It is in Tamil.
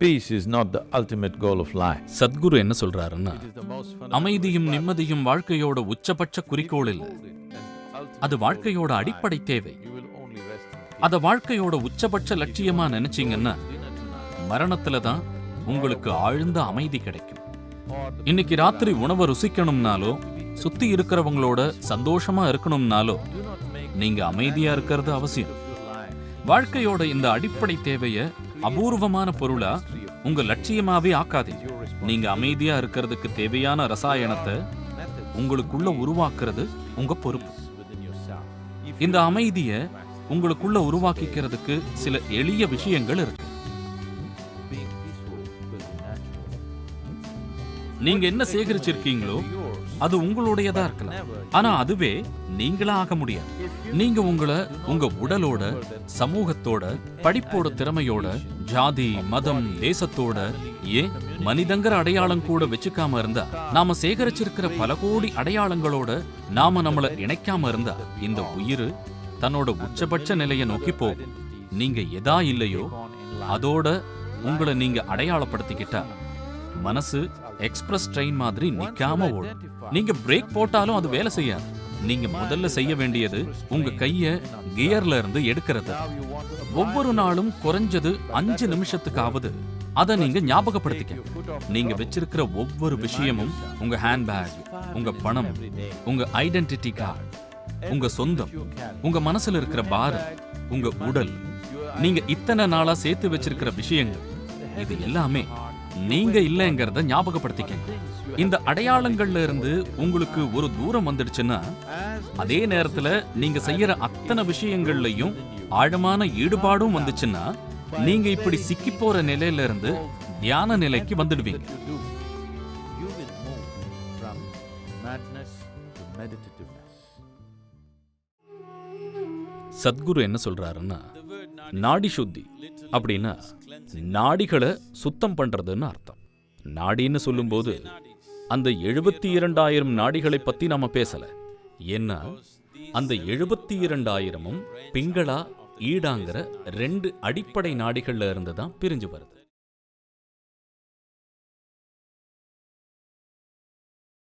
Peace is not the ultimate goal of life Sadhguru என்ன சொல்றாருன்னா அமைதியும் நிம்மதியும் வாழ்க்கையோட உச்சபட்ச குறிக்கோள் இல்லை. அது வாழ்க்கையோட அடிப்படை தேவை. You அத வாழ்க்கையோட உச்சபட்ச லட்சியமா நினைச்சீங்கன்னா மரணத்துல தான் உங்களுக்கு ஆழ்ந்த அமைதி கிடைக்கும். இன்னைக்கு ராத்திரி உணவை ருசிக்கணும்னாலோ சுத்தி இருக்கிறவங்களோட சந்தோஷமா இருக்கணும்னாலோ நீங்க அமைதியா இருக்கிறது அவசியம். வாழ்க்கையோட இந்த அடிப்படை தேவையை அபூர்வமான பொருளா உங்க லட்சியமாவே ஆக்காதீங்க நீங்க அமைதியா இருக்கிறதுக்கு தேவையான ரசாயனத்தை உங்களுக்குள்ள உருவாக்குறது உங்க பொறுப்பு. இந்த அமைதிய உங்களுக்குள்ள உருவாக்கிக்கிறதுக்கு சில எளிய விஷயங்கள் இருக்கு. நீங்க என்ன சேகரிச்சிருக்கீங்களோ அது உங்களுடையதா இருக்கலாம். ஆனா அதுவே நீங்களா ஆக முடியாது. நீங்க உங்களை உங்க உடலோட சமூகத்தோட படிப்போட திறமையோட ஜாதி மதம் தேசத்தோட ஏன் மனிதங்கிற அடையாளம் கூட வச்சுக்காம இருந்தா நாம சேகரிச்சிருக்கிற பல கோடி அடையாளங்களோட நாம நம்மள இணைக்காம இருந்தா இந்த உயிர் தன்னோட உச்சபட்ச நிலையை நோக்கி போகும். நீங்க எதா இல்லையோ அதோட உங்களை நீங்க அடையாளப்படுத்திக்கிட்டா மனசு எக்ஸ்பிரஸ் ட்ரெயின் மாதிரி நிக்காம ஓடும். நீங்க பிரேக் போட்டாலும் அது வேலை செய்யாது. நீங்க முதல்ல செய்ய வேண்டியது உங்க கைய கியர்ல இருந்து எடுக்கிறது. ஒவ்வொரு நாளும் குறைஞ்சது அஞ்சு நிமிஷத்துக்காவது. அதை நீங்க ஞாபகப்படுத்திக்க. நீங்க வச்சிருக்கிற ஒவ்வொரு விஷயமும் உங்க ஹேண்ட்பேக் உங்க பணம் உங்க ஐடென்டிட்டி கார்டு உங்க சொந்தம் உங்க மனசுல இருக்கிற பாரம் உங்க உடல். நீங்க இத்தனை நாளா சேர்த்து வச்சிருக்கிற விஷயங்கள் இது எல்லாமே நீங்க இல்லைங்கிறத ஞாபகப்படுத்திக்கங்க. இந்த அடையாளங்கள்ல இருந்து உங்களுக்கு ஒரு தூரம் வந்துடுச்சுன்னா அதே நேரத்துல நீங்க செய்யற அத்தனை விஷயங்கள்லயும் ஆழமான ஈடுபாடும் வந்துச்சுன்னா நீங்க இப்படி சிக்கி போற நிலையில இருந்து தியான நிலைக்கு வந்துடுவீங்க. சத்குரு என்ன சொல்றாருன்னா நாடி சுத்தி அப்படின்னா நாடிகளை சுத்தம் பண்றதுன்னு அர்த்தம். நாடின்னு சொல்லும்போது அந்த எழுபத்தி இரண்டாயிரம் நாடிகளை பத்தி நாம பேசல. ஏன்னா அந்த எழுபத்தி இரண்டாயிரமும் பிங்களா ஈடாங்கிற ரெண்டு அடிப்படை நாடிகள்ல இருந்து தான் பிரிஞ்சு வருது.